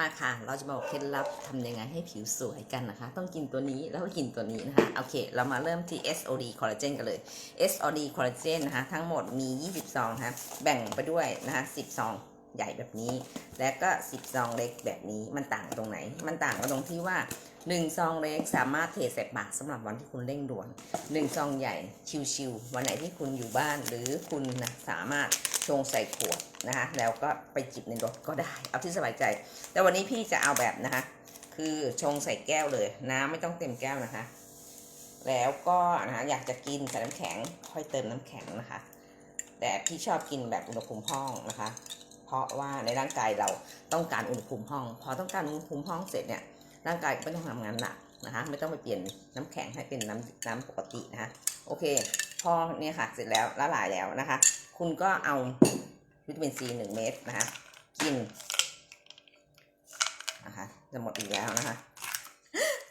มาค่ะ เราจะมาบอกเคล็ดลับทำยังไงให้ผิวสวยกันนะคะ ต้องกินตัวนี้แล้วก็กินตัวนี้นะคะ โอเค เรามาเริ่มที่ SOD คอลลาเจนกันเลย SOD คอลลาเจนนะคะ ทั้งหมดมี20ซองนะคะแบ่งไปด้วยนะคะ10ซองใหญ่แบบนี้ และก็10ซองเล็กแบบนี้ มันต่างตรงไหน มันต่างกันตรงที่ว่า1ซองเล็กสามารถเทใส่ปากสำหรับวันที่คุณเร่งด่วน1ซองใหญ่ชิวๆวันไหนที่คุณอยู่บ้านหรือคุณนะสามารถ ชงใส่ขวดนะคะแล้วก็ไปจิบในรถก็ได้ เอาที่สบายใจ แต่วันนี้พี่จะเอาแบบนะคะคือชงใส่แก้วเลยน้ำไม่ต้องเต็มแก้วนะคะ แล้วก็นะคะอยากจะกินใส่น้ำแข็งค่อยเติมน้ำแข็งนะคะ แต่พี่ชอบกินแบบอุณหภูมิห้องนะคะ เพราะว่าในร่างกายเราต้องการอุณหภูมิห้อง พอต้องการอุณหภูมิห้องเสร็จเนี่ยร่างกายก็ไม่ต้องทำงานหนักนะคะไม่ต้องไปเปลี่ยนน้ำแข็งให้เป็นน้ำน้ำปกตินะคะโอเค พอเนี่ยค่ะเสร็จแล้วละลายแล้วนะคะ คุณก็เอาวิตามินซีหนึ่งเม็ดนะคะกินนะคะจะหมดอีกแล้วนะคะ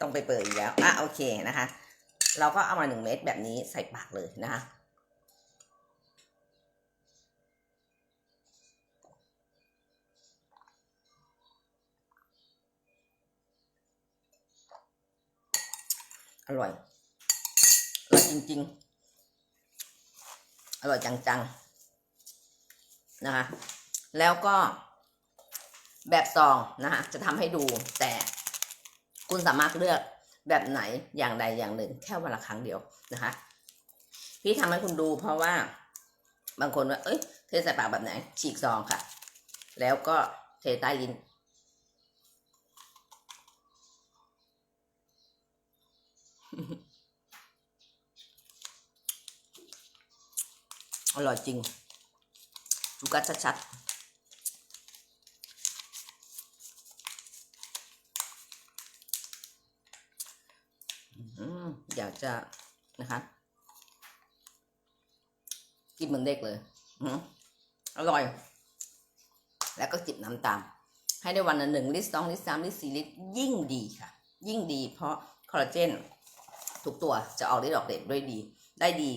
ต้องไปเปิดอีกแล้วอะโอเคนะคะ เราก็เอามาหนึ่งเม็ดแบบนี้ใส่ปากเลยนะคะอร่อย อร่อยจริง ๆ อร่อยจัง ๆ นะคะแล้วก็แบบซองนะคะจะทำให้ดูแต่คุณสามารถเลือกแบบไหนอย่างใดอย่างหนึ่ง แค่วันละครั้งเดียวนะคะ พี่ทำให้คุณดูเพราะว่าบางคนว่า เอ้ย เทใส่ปากแบบไหน ฉีกซองค่ะ แล้วก็เทใต้ลิ้น อร่อยจริง ดูกัดชัดๆอยากจะนะคะ กินเหมือนเด็กเลยอร่อย แล้วก็จิบน้ำตาม ให้ได้วันละหนึ่งลิตรสองลิตรสามลิตรสี่ลิตรยิ่งดีค่ะ ยิ่งดีเพราะคอลลาเจนทุกตัวจะออกฤทธิ์ออกเดชด้วยดี ได้ดี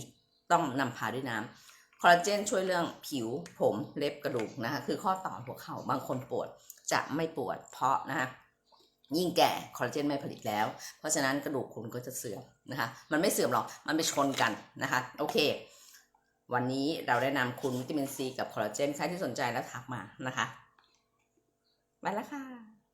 ต้องนำพาด้วยน้ำ ลลาเจนช่วยเรื่องผิวผมเล็บกระดูกนะคะคือข้อต่อหัวเข่าบางคนปวดจะไม่ปวดเพราะนะคะยิ่งแก่คอลลาเจนไม่ผลิตแล้ว เพราะฉะนั้นกระดูกคุณก็จะเสื่อมนะคะ มันไม่เสื่อมหรอก มันไปชนกันนะคะ โอเค วันนี้เราได้นำคุณวิตามินซีกับคอลลาเจนใครที่สนใจแล้วทักมานะคะ ไปแล้วค่ะ